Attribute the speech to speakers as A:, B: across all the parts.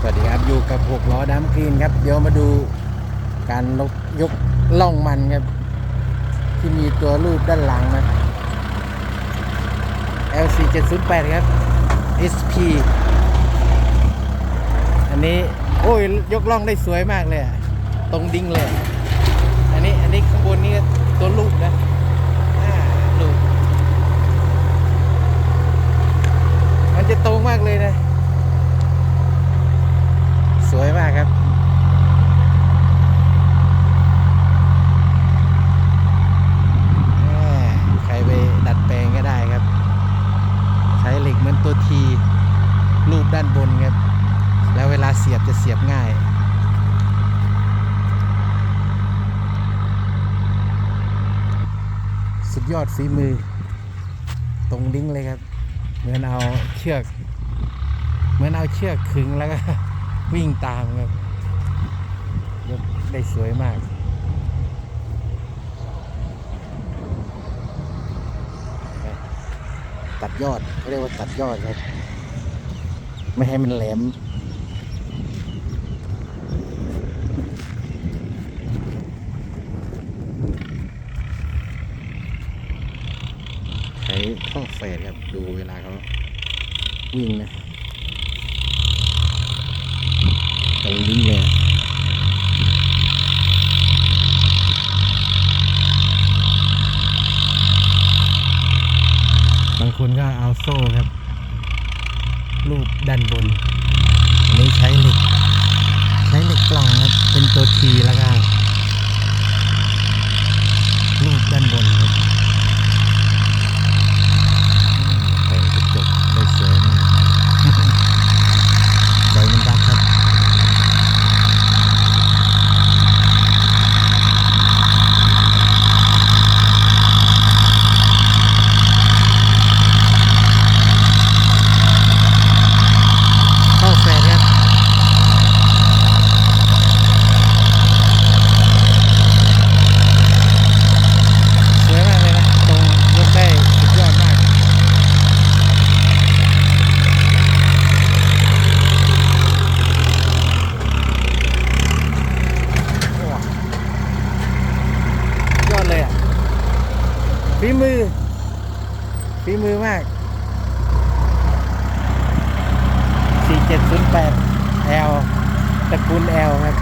A: สวัสดีครับอยู่กับหกล้อดัมกรีนครับ เดี๋ยวมาดูการลกยกล่องมันครับ ที่มีตัวรูปด้านหลังนะ LC 708ครับ SP อันนี้ โอ้ย ยกล่องได้สวยมากเลย ตรงดิ้งเลย อันนี้อันนี้ข้างบนนี่ตัวรูปนะอ่ารูปมันจะตรงมากเลยนะ สวยมากครับ แหม่ใครไปดัดแปลงก็ได้ครับ ใช้เหล็กเหมือน ตัวทีรูปด้านบนครับ แล้วเวลาเสียบจะเสียบง่ายสุดยอดฝีมือ ตรงดิ้งเลยครับ เหมือนเอาเชือก เหมือนเอาเชือกขึงแล้วก็วิ่งตามครับได้สวยมาก ตัดยอดเขาเรียกว่าตัดยอดครับ ไม่ให้มันแหลม ใช้ท่อเฟดครับ ดูเวลาเขาวิ่งนะตรงดิ้งเลยบางคนก็ เอาโซ่ครับรูปด้านบนอันนี้ใช้เหล็ก ใช้เหล็กกล่องครับ เป็นตัวทีแล้วก็ รูปด้านบนครับอืมแต่งกระจกได้สวยมาก ใจมันรักครับ เข้าแฟนครับ สวยมากเลยนะ ตรงยกได้สุดยอดมาก โอ้ยอดเลยอะ ฝีมือฝีมือมาก 4708 L ตระกูล L ครับ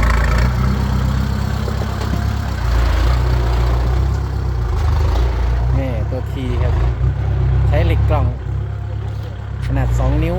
A: นี่ ตัว T ครับ ใช้เหล็กกล่อง ขนาด 2 นิ้ว